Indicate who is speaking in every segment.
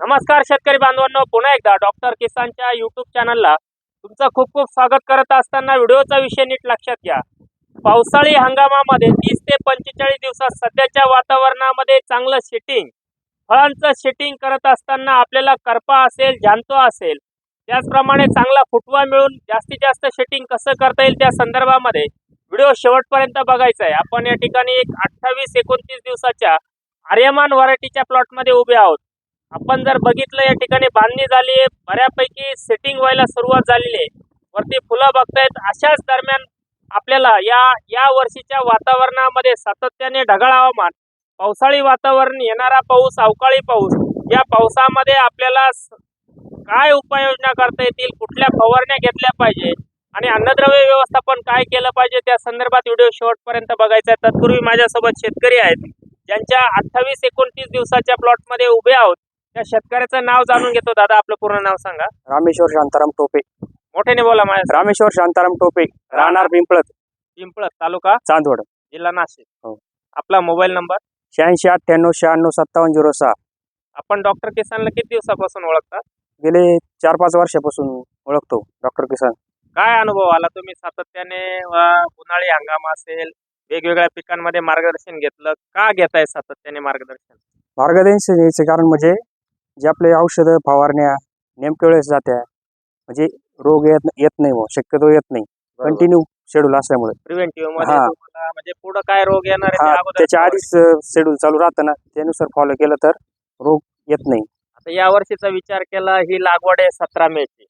Speaker 1: नमस्कार शेतकरी बांधवांनो पुन्हा एकदा डॉक्टर किसानच्या युट्यूब चॅनलला तुमचं खूप खूप स्वागत करत असताना व्हिडिओचा विषय नीट लक्षात घ्या. पावसाळी हंगामामध्ये तीस ते पंचेचाळीस दिवसात सध्याच्या वातावरणामध्ये चांगलं शेटिंग फळांचं शेटिंग करत असताना आपल्याला करपा असेल जांतो असेल त्याचप्रमाणे चांगला फुटवा मिळून जास्तीत जास्त शेटिंग कसं करता येईल त्या संदर्भामध्ये व्हिडिओ शेवटपर्यंत बघायचा आहे आपण या ठिकाणी एक अठ्ठावीस एकोणतीस दिवसाच्या आर्यमान व्हरायटीच्या प्लॉटमध्ये उभे आहोत. आपण जर बघितलं या ठिकाणी बांधणी झाली आहे. बऱ्यापैकी सेटिंग व्हायला सुरुवात झालेली आहे. वरती फुलं बघतायत. अशाच दरम्यान आपल्याला या या वर्षीच्या वातावरणामध्ये सातत्याने ढगाळ हवामान पावसाळी वातावरण येणारा पाऊस अवकाळी पाऊस या पावसामध्ये आपल्याला काय उपाययोजना करता येतील? कुठल्या फवारण्या घेतल्या पाहिजे? आणि अन्नद्रव्य व्यवस्थापन काय केलं पाहिजे? त्या संदर्भात व्हिडिओ शेवटपर्यंत बघायचा आहे. तत्पूर्वी माझ्यासोबत शेतकरी आहेत ज्यांच्या अठ्ठावीस एकोणतीस दिवसाच्या प्लॉटमध्ये उभे आहोत. त्या शेतकऱ्याचं नाव जाणून घेतो. दादा आपलं पूर्ण नाव सांगा.
Speaker 2: रामेश्वर शांताराम टोपे.
Speaker 1: मोठ्याने बोला माझ्या
Speaker 2: रामेश्वर शांताराम टोपे. राहणार पिंपळत
Speaker 1: पिंपळत तालुका
Speaker 2: चांदवड.
Speaker 1: जिल्हा नाशिक.
Speaker 2: हो.
Speaker 1: आपला मोबाईल नंबर?
Speaker 2: शहाऐंशी अठ्ठ्याण्णव शहाण्णव सत्तावन्न झिरो सहा.
Speaker 1: आपण डॉक्टर किसानला किती दिवसापासून ओळखता?
Speaker 2: गेले चार पाच वर्षापासून ओळखतो डॉक्टर किसान.
Speaker 1: काय अनुभव आला तुम्ही? सातत्याने अ, उन्हाळी हंगाम असेल वेगवेगळ्या पिकांमध्ये मार्गदर्शन घेतलं का घेताय सातत्याने मार्गदर्शन?
Speaker 2: मार्गदर्शन यायचे कारण म्हणजे जे आपले औषधं फवारण्या नेमक्या वेळेस जात्या म्हणजे रोग येत येत नाही शक्यतो येत नाही कंटिन्यू शेड्यूल असल्यामुळे
Speaker 1: प्रिव्हेंटिव्हमध्ये
Speaker 2: हा.
Speaker 1: तुम्हाला म्हणजे पुढे काय रोग येणार आहे
Speaker 2: हा
Speaker 1: ते अगोदर
Speaker 2: त्याच्या. आधीच शेड्यूल चालू राहतं ना त्यानुसार फॉलो केलं तर रोग येत नाही
Speaker 1: आता या वर्षीचा विचार केला ही लागवड आहे सतरा मे ची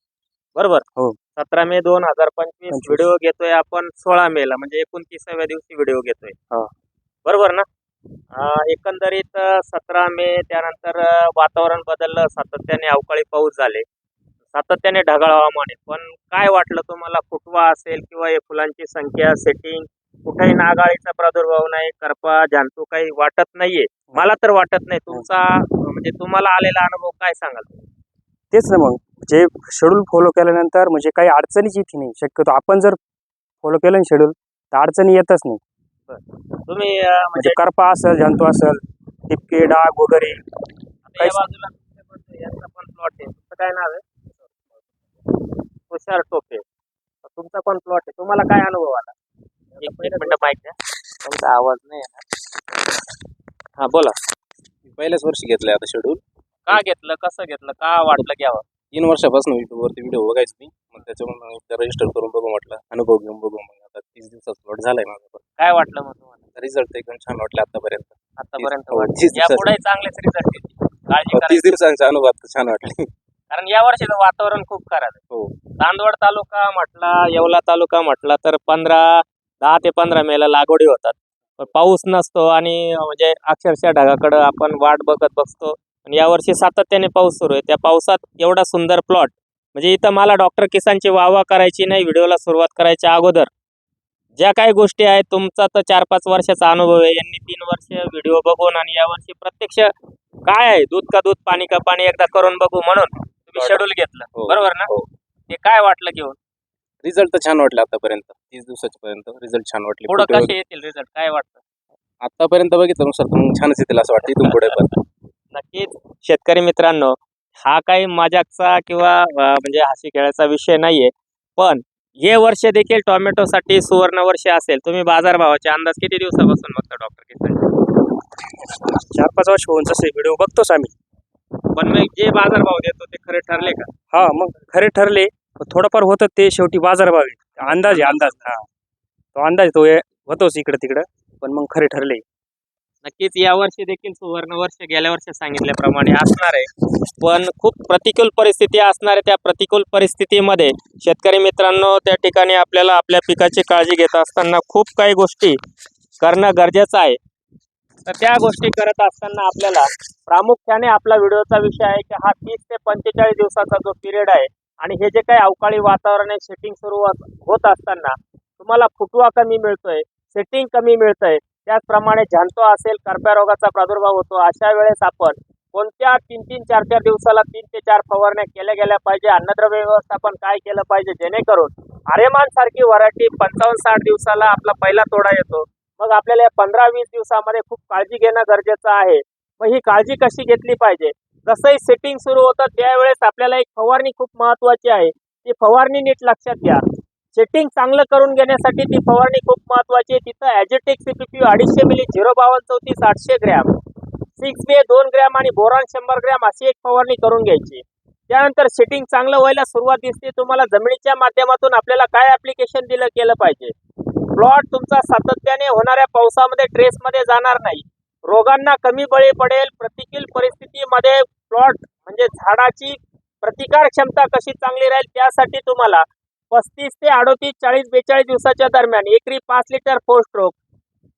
Speaker 1: बरोबर
Speaker 2: हो.
Speaker 1: सतरा मे दोन हजार पंचवीस
Speaker 2: पंचवीस.
Speaker 1: व्हिडिओ घेतोय आपण सोळा मे ला म्हणजे एकोणतीसाव्या दिवशी व्हिडिओ घेतोय
Speaker 2: हो.
Speaker 1: बरोबर ना एकंदरीत सतरा मे त्यानंतर वातावरण बदललं सातत्याने अवकाळी पाऊस झाले. सातत्याने ढगाळ हवामान आहे. पण काय वाटलं तुम्हाला? फुटवा असेल किंवा हे फुलांची संख्या सेटिंग कुठेही नागाळीचा प्रादुर्भाव नाही करपा जांतू काही वाटत नाहीये. मला तर वाटत नाही. तुमचा म्हणजे तुम्हाला आलेला अनुभव काय सांगाल?
Speaker 2: तेच ना मग. जे शेड्यूल फॉलो केल्यानंतर म्हणजे काही अडचणीच येते नाही. शक्यतो आपण जर फॉलो केलं ना शेड्यूल तर अडचणी येतच नाही.
Speaker 1: तुम्ही अं, म्हणजे
Speaker 2: म्हणजे करपा असेल जंतू असेल टिपके डाग वगैरे.
Speaker 1: आता या बाजूला यांचा पण प्लॉट आहे. तुमचं काय नाव आहे? तुषार टोपे. तुमचा पण प्लॉट आहे. तुम्हाला काय अनुभव आला? एक एक मिनिट माहिती द्या तुमचा आवाज नाही येणार. हा बोला.
Speaker 3: पहिल्याच वर्षी घेतलंय आता शेड्यूल
Speaker 1: का घेतलं? कसं घेतलं? का वाटलं घ्यावं?
Speaker 3: तीन वर्षापासून YouTube वरती व्हिडिओ बघायचो मी. मग त्याच्यामुळे एकदा रजिस्टर करून बघू म्हटलं अनुभव घेऊन बघू मग आता तीस दिवसात प्लॉट झालाय माझा पण.
Speaker 1: काय वाटलं मग तुम्हाला?
Speaker 3: रिझल्ट एकदम छान वाटले आतापर्यंत.
Speaker 1: आतापर्यंत
Speaker 3: हो,
Speaker 1: वाटलं?
Speaker 3: तीस
Speaker 1: चांगलेच रिझल्ट येतील. काळजी
Speaker 3: तीस
Speaker 1: करायची.
Speaker 3: दिवसांचा अनुभव आता छान वाटले.
Speaker 1: कारण या वर्षीचं वातावरण खूप खराब आहे.
Speaker 3: हो.
Speaker 1: चांदवड तालुका म्हटला येवला तालुका म्हटला तर पंधरा दहा ते पंधरा मेला लागवडी होतात. पण पाऊस नसतो आणि म्हणजे अक्षरशः ढगाकडं आपण वाट बघत बसतो. आणि यावर्षी सातत्याने पाऊस सुरू आहे. त्या पावसात एवढा सुंदर प्लॉट म्हणजे इथं मला डॉक्टर किसानची वाहवा करायची नाही व्हिडिओला सुरुवात करायच्या अगोदर. ज्या काही गोष्टी आहेत तुमचा तर चार पाच वर्षाचा अनुभव आहे. यांनी तीन वर्ष व्हिडिओ बघून आणि यावर्षी प्रत्यक्ष काय आहे? दूध का दूध पाणी का पाणी एकदा करून बघू म्हणून तुम्ही शेड्यूल घेतलं.
Speaker 3: हो.
Speaker 1: बरोबर ना?
Speaker 3: हो.
Speaker 1: ते काय वाटलं घेऊन?
Speaker 3: रिझल्ट तर छान वाटले आतापर्यंत. तीस दिवसाच्या पर्यंत रिझल्ट छान वाटले.
Speaker 1: पुढं कसे येतील रिझल्ट काय वाटतं?
Speaker 3: आतापर्यंत बघितलं नुसार छानच येतील असं वाटतं. इथून पुढे पण.
Speaker 1: नक्कीच. शेतकरी मित्रांनो हा काही मजाकचा किंवा म्हणजे हसी खेळाचा विषय नाहीये. पण हे वर्ष देखील टोमॅटोसाठी सुवर्ण वर्ष असेल. तुम्ही बाजारभावाचे अंदाज किती दिवसापासून बघता डॉक्टर किसन
Speaker 2: चार पाच वर्ष होऊन जसे व्हिडिओ बघतोच आम्ही.
Speaker 1: पण मग जे बाजारभाव देतो ते खरे ठरले का?
Speaker 2: हा मग खरे ठरले. थोडंफार होतं ते शेवटी बाजारभाव. अंदाज आहे अंदाज. हा. तो अंदाज तो होतोच इकडं तिकडं पण मग खरे ठरले.
Speaker 1: नक्कीच यावर्षी देखील सुवर्ण वर्ष गेल्या वर्षी सांगितल्याप्रमाणे असणार आहे. पण खूप प्रतिकूल परिस्थिती असणार आहे. त्या प्रतिकूल परिस्थितीमध्ये शेतकरी मित्रांनो त्या ठिकाणी आपल्याला आपल्या पिकाची काळजी घेत असताना खूप काही गोष्टी करणं गरजेचं आहे. तर त्या गोष्टी करत असताना आपल्याला प्रामुख्याने आपला व्हिडिओचा विषय आहे की हा तीस ते पंचेचाळीस दिवसाचा जो पिरियड आहे आणि हे जे काही अवकाळी वातावरण आहे सेटिंग सुरू होत- होत असताना तुम्हाला फुटवा कमी मिळतोय सेटिंग कमी मिळतंय त्याचप्रमाणे झांतो असेल कर्करोगाचा रोगाचा प्रादुर्भाव होतो अशा वेळेस आपण कोणत्या तीन तीन चार चार दिवसाला तीन ते चार फवारण्या केल्या गेल्या पाहिजे अन्नद्रव्य व्यवस्थापन काय केलं पाहिजे जेणेकरून आर्यमान सारखी व्हरायटी पंचावन्न साठ दिवसाला आपला पहिला तोडा येतो. मग आपल्याला या पंधरा वीस दिवसामध्ये खूप काळजी घेणं गरजेचं आहे. मग ही काळजी कशी घेतली पाहिजे? जसंही सेटिंग सुरू होतं त्यावेळेस आपल्याला एक फवारणी खूप महत्वाची आहे. ती फवारणी नीट लक्षात घ्या. सेटिंग चांगलं करून घेण्यासाठी ती फवारणी खूप महत्वाची आहे. तिथं ॲजेटेक सीपीपी अडीचशे मिली झिरो बावन्न चौतीस आठशे ग्रॅम सिक्स बे दोन ग्रॅम आणि बोरॉन शंभर ग्रॅम अशी एक फवारणी करून घ्यायची. त्यानंतर सेटिंग चांगलं व्हायला सुरुवात दिसते. तुम्हाला जमिनीच्या माध्यमातून आपल्याला काय ऍप्लिकेशन दिलं केलं पाहिजे. प्लॉट तुमचा सातत्याने होणाऱ्या पावसामध्ये ट्रेसमध्ये जाणार नाही. रोगांना कमी बळी पडेल. प्रतिकूल परिस्थितीमध्ये प्लॉट म्हणजे झाडाची प्रतिकार क्षमता कशी चांगली राहील त्यासाठी तुम्हाला पस्तीस ते अडोतीस चाळीस बेचाळीस दिवसाच्या दरम्यान एकरी पाच litre four stroke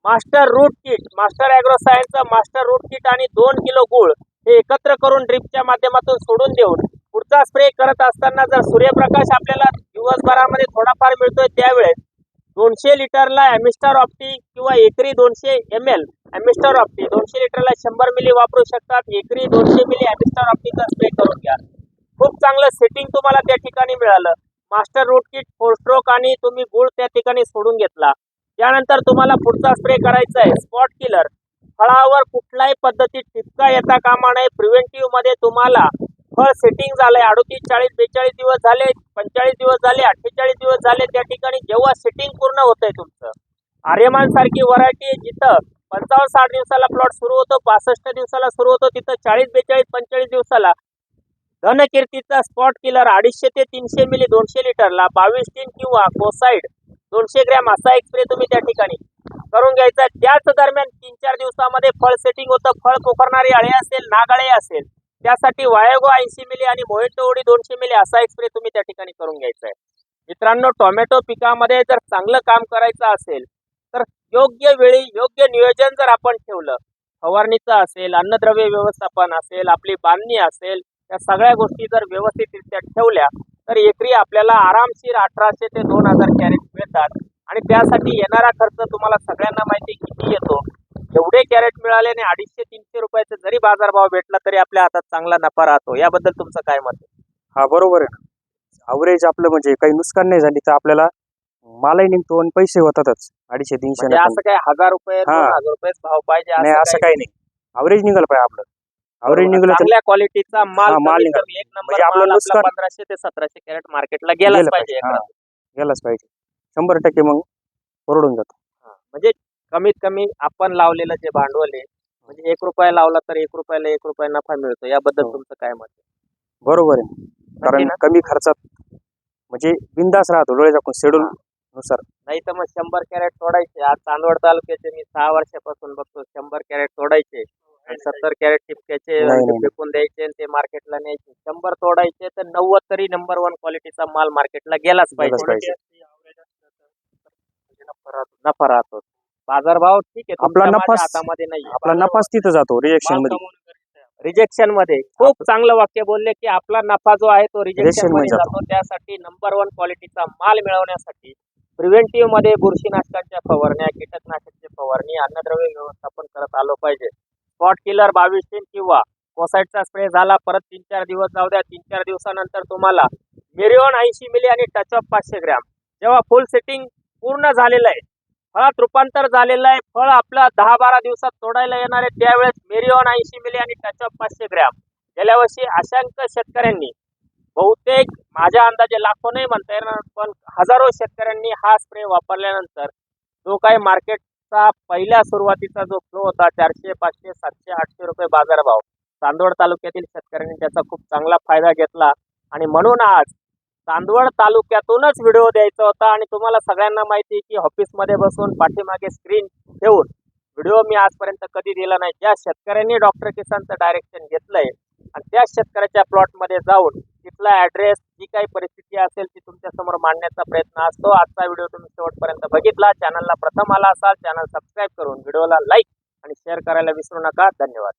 Speaker 1: master root kit master agro master root kit आणि दोन किलो गुळ हे एकत्र करून ड्रिपच्या माध्यमातून सोडून देऊन पुढचा स्प्रे करत असताना जर सूर्यप्रकाश आपल्याला दिवसभरामध्ये थोडाफार मिळतोय त्यावेळेस दोनशे लिटरला ॲमिस्टर ऑप्टी किंवा एकरी दोनशे एम एल ॲमिस्टर ऑप्टी दोनशे लिटरला शंभर मिली वापरू शकतात. एकरी दोनशे मिली ॲमिस्टर ऑप्टीचा स्प्रे करून घ्या. खूप चांगलं सेटिंग तुम्हाला त्या ठिकाणी मिळालं. Master root kit four stroke आणि तुम्ही गुळ त्या ठिकाणी सोडून घेतला. त्यानंतर तुम्हाला पुढचा स्प्रे करायचा आहे स्पॉट किलर फळावर कुठल्याही पद्धतीत ठिपका येता कामा नये. प्रिव्हेंटिव्हमध्ये तुम्हाला फळ सेटिंग झालंय अडोतीस चाळीस बेचाळीस दिवस झाले पंचेचाळीस दिवस झाले अठ्ठेचाळीस दिवस झाले त्या ठिकाणी जेव्हा सेटिंग पूर्ण होतंय तुमचं. आर्यमान सारखी व्हरायटी जिथं पंचावन्न साठ दिवसाला प्लॉट सुरू होतो पासष्ट दिवसाला सुरू होतो तिथं चाळीस बेचाळीस पंचेचाळीस दिवसाला धनकीर्तीचा स्पॉट किलर अडीचशे ते तीनशे मिली दोनशे लिटरला बावीस टीन किंवा कोसाईड दोनशे ग्रॅम असा एक स्प्रे तुम्ही त्या ठिकाणी करून घ्यायचा आहे. त्याच दरम्यान तीन चार दिवसामध्ये फळ सेटिंग होतं फळ पोखरणारी अळे असेल नागाळे असेल त्यासाठी वायगो ऐंशी मिली आणि मोहितो उडी दोनशे मिली असा एक स्प्रे तुम्ही त्या ठिकाणी करून घ्यायचा आहे मित्रांनो टोमॅटो पिकामध्ये जर चांगलं काम करायचं असेल तर योग्य वेळी योग्य नियोजन जर आपण ठेवलं फवारणीचं असेल अन्नद्रव्य व्यवस्थापन असेल आपली बांधणी असेल या सगळ्या गोष्टी जर व्यवस्थितरित्या ठेवल्या तर एकरी आपल्याला आरामशीर अठराशे ते दोन हजार कॅरेट मिळतात. आणि त्यासाठी येणारा खर्च तुम्हाला सगळ्यांना माहिती किती येतो. एवढे कॅरेट मिळाले आणि अडीचशे तीनशे रुपयाचा जरी बाजारभाव भेटला तरी आपल्या हातात चांगला नफा राहतो. याबद्दल तुमचं काय मत आहे?
Speaker 2: हा बरोबर आहे अवरेज आपलं म्हणजे काही नुकसान नाही झाली तर आपल्याला मालही निघतो आणि पैसे होतातच. अडीचशे तीनशे
Speaker 1: म्हणजे. असं काय हजार रुपये. दोन हजार रुपये भाव पाहिजे
Speaker 2: असं काही नाही. अवरेज निघालं पाहिजे आपलं. अवरेज निघालं तर
Speaker 1: चांगल्या क्वालिटीचा माल
Speaker 2: हा, माल
Speaker 1: कमीत
Speaker 2: निघाला.
Speaker 1: कमी एक
Speaker 2: म्हणजे आपलं नुकसान-
Speaker 1: पंधराशे ते सतराशे कॅरेट मार्केटला गेलाच
Speaker 2: गेलं
Speaker 1: पाहिजे.
Speaker 2: गेलाच पाहिजे शंभर टक्के मग परवडून जात
Speaker 1: हा. म्हणजे कमीत कमी आपण लावलेलं जे भांडवल आहे म्हणजे एक रुपया लावला तर एक रुपयाला एक रुपया नफा मिळतो याबद्दल
Speaker 2: हो.
Speaker 1: तुमचं काय मत आहे?
Speaker 2: बरोबर आहे कारण
Speaker 1: ना?
Speaker 2: कमी खर्चात म्हणजे बिंदास राहतो डोळे झाकून शेड्यूल नुसार
Speaker 1: नाही तर मग शंभर कॅरेट तोडायचे आज चांदवड तालुक्याचे मी सहा वर्षापासून बघतो शंभर कॅरेट तोडायचे सत्तर कॅरेट टिपक्याचे
Speaker 2: नाही, नाही.
Speaker 1: फेकून द्यायचे आणि ते मार्केटला न्यायचे. शंभर तोडायचे तर नव्वद तरी नंबर वन क्वालिटीचा माल मार्केटला गेलाच
Speaker 2: गेलाच
Speaker 1: पाहिजे. नफा राहतो बाजारभाव ठीक आहे
Speaker 2: आपला
Speaker 1: तुमच्या
Speaker 2: नफाच-
Speaker 1: माझ्या हातामध्ये नाही
Speaker 2: आपला नफाच तिथं जातो
Speaker 1: रिएक्शनमध्ये. रिजेक्शनमध्ये. खूप चांगलं वाक्य बोलले की आपला नफा जो आहे तो रिजेक्शन
Speaker 2: Rejection
Speaker 1: मध्ये
Speaker 2: मध्ये
Speaker 1: जातो. त्यासाठी नंबर वन क्वालिटीचा माल मिळवण्यासाठी प्रिव्हेंटिव्हमध्ये बुरशीनाशकांच्या फवारण्या कीटकनाशकची फवारणी अन्नद्रव्य व्यवस्थापन करत आलो पाहिजे. स्पॉट किलर बावीस तीन किंवा कोसाईटचा स्प्रे झाला परत तीन चार दिवस जाऊ द्या तीन चार दिवसानंतर तुम्हाला मिरिओन ऐंशी मिली आणि टच ऑफ पाचशे ग्रॅम. जेव्हा फुल सेटिंग पूर्ण झालेलं आहे फळात रूपांतर झालेलं आहे फळ आपलं दहा बारा दिवसात तोडायला येणार आहे त्यावेळेस मेरिओन ऐंशी मिली आणि टच ऑफ पाचशे ग्रॅम. गेल्या वर्षी अशांक शेतकऱ्यांनी बहुतेक माझ्या अंदाजे लाखो नाही म्हणता येणार पण हजारो शेतकऱ्यांनी हा स्प्रे वापरल्यानंतर जो काही मार्केट मार्केटचा पहिल्या सुरुवातीचा जो फ्लो होता चारशे पाचशे सातशे आठशे रुपये बाजारभाव. चांदवड तालुक्यातील शेतकऱ्यांनी त्याचा खूप चांगला फायदा घेतला. आणि म्हणून आज चांदवड तालुक्यातूनच व्हिडिओ द्यायचा होता आणि तुम्हाला सगळ्यांना माहिती आहे की ऑफिसमध्ये बसून पाठीमागे स्क्रीन ठेवून व्हिडिओ मी आजपर्यंत कधी दिला नाही. ज्या शेतकऱ्यांनी डॉक्टर किसानचं डायरेक्शन घेतलंय आणि त्या शेतकऱ्याच्या प्लॉटमध्ये जाऊन तिथला ॲड्रेस जी काही परिस्थिती असेल ती तुमच्यासमोर मांडण्याचा प्रयत्न असतो. आजचा व्हिडिओ तुम्ही शेवटपर्यंत बघितला. चॅनलला प्रथम आला असाल चॅनल सबस्क्राईब करून व्हिडिओला लाईक आणि शेअर करायला विसरू नका. धन्यवाद.